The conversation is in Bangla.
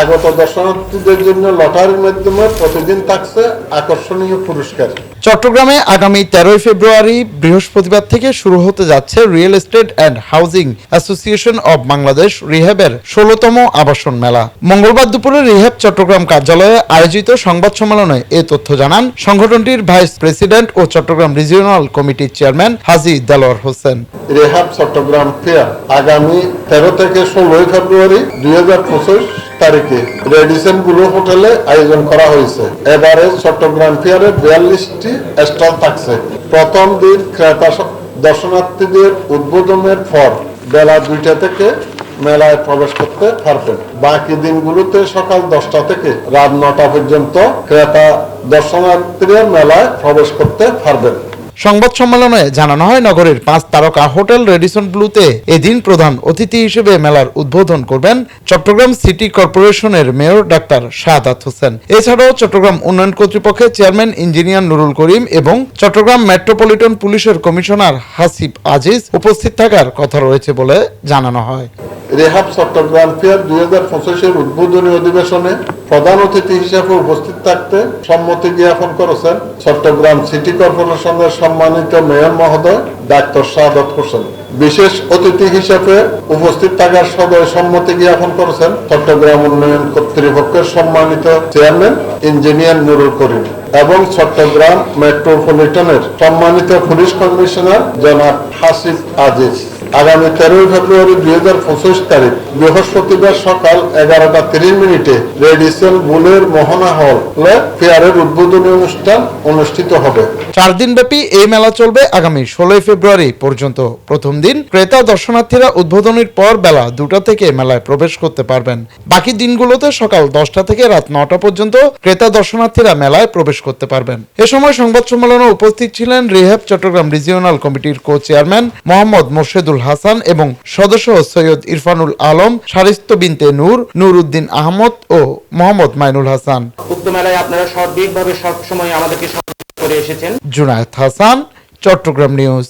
আগত দর্শনার্থীদের জন্য লটারির মাধ্যমে প্রতিদিন থাকছে আকর্ষণীয় পুরস্কার। চট্টগ্রামে আগামী তেরোই ফেব্রুয়ারি বৃহস্পতিবার থেকে শুরু হতে যাচ্ছে real estate and housing association of Bangladesh রিহ্যাবের ষোলতম আবাসন মেলা। মঙ্গলবার দুপুরে রিহ্যাব চট্টগ্রাম কার্যালয়ে আয়োজিত সংবাদ সম্মেলনে এ তথ্য জানান সংগঠনটির ভাইস প্রেসিডেন্ট ও চট্টগ্রাম রিজিওনাল কমিটির chairman Haji Delwar Hossain. REHAB Chattogram fair আগামী তেরো থেকে ষোলোই ফেব্রুয়ারি দুই হাজার তারিখে রেডিসন ব্লু হোটেলে আয়োজন করা হয়েছে। এবারে চট্টগ্রাম ফেয়ারে বিয়াল্লিশটি স্টল থাকছে। প্রথম দিন ক্রেতা দর্শনার্থীদের উদ্বোধনের পর বেলা দুইটা থেকে মেলায় প্রবেশ করতে পারবেন। বাকি দিনগুলোতে সকাল দশটা থেকে রাত নটা পর্যন্ত ক্রেতা দর্শনার্থীরা মেলায় প্রবেশ করতে পারবেন। সংবাদ সম্মেলনে জানানো হয়, নগরের পাঁচ তারকা হোটেল রেডিসন ব্লুতে এদিন প্রধান অতিথি হিসেবে মেলার উদ্বোধন করবেন চট্টগ্রাম সিটি কর্পোরেশনের মেয়র ডাক্তার শাহাদাত হোসেন। এছাড়াও চট্টগ্রাম উন্নয়ন কর্তৃপক্ষের চেয়ারম্যান ইঞ্জিনিয়ার নুরুল করিম এবং চট্টগ্রাম মেট্রোপলিটন পুলিশের কমিশনার হাসিব আজিজ উপস্থিত থাকার কথা রয়েছে বলে জানানো হয়। রেহাব চট্টগ্রাম ফেয়ার দুই হাজার পঁচিশের উদ্বোধনী অধিবেশনে প্রধান অতিথি হিসেবে উপস্থিত থাকতে সম্মতি জ্ঞাপন করেছেন চট্টগ্রাম সিটি কর্পোরেশনের সম্মানিত মেয়র মহোদয়, ডাক্তার সাদত হোসেন। বিশেষ অতিথি হিসেবে উপস্থিত থাকার সদয় সম্মতি জ্ঞাপন করেছেন চট্টগ্রাম উন্নয়ন কর্তৃপক্ষের সম্মানিত চেয়ারম্যান ইঞ্জিনিয়ার নুরুল করিম এবং চট্টগ্রাম মেট্রোপলিটনের সম্মানিত পুলিশ কমিশনার জনাব হাসিফ আজিজ। আগামী তেরোই ফেব্রুয়ারি দুই হাজার পঁচিশ তারিখ বৃহস্পতিবার সকাল এগারোটা তিরিশ মিনিটে রেডিসন বুলের মোহনা হল ফেয়ারের উদ্বোধনী অনুষ্ঠান অনুষ্ঠিত হবে। চার দিনব্যাপী এই মেলা চলবে আগামী ষোলোই ফেব্রুয়ারি পর্যন্ত। প্রথম দিন ক্রেতা দর্শনার্থীরা উদ্বোধনের পর বেলা দুটা থেকে মেলায় প্রবেশ করতে পারবেন। বাকি দিনগুলোতে সকাল দশটা থেকে রাত নটা পর্যন্ত ক্রেতা দর্শনার্থীরা মেলায় প্রবেশ করতে পারবেন। এ সময় সংবাদ সম্মেলনে উপস্থিত ছিলেন রিহ্যাব চট্টগ্রাম রিজিওনাল কমিটির কো চেয়ারম্যান মোহাম্মদ মোর্শেদুল হাসান এবং সদস্য সৈয়দ ইরফানুল আলম সারিস্ত বিনতে নূর নূর উদ্দিন আহমদ ও মোহাম্মদ মাইনুল হাসান। উক্ত মেলায় আপনারা সঠিকভাবে সবসময় আমাদেরকে করে এসেছেন। জুনায়েদ হাসান চট্টগ্রাম নিউজ।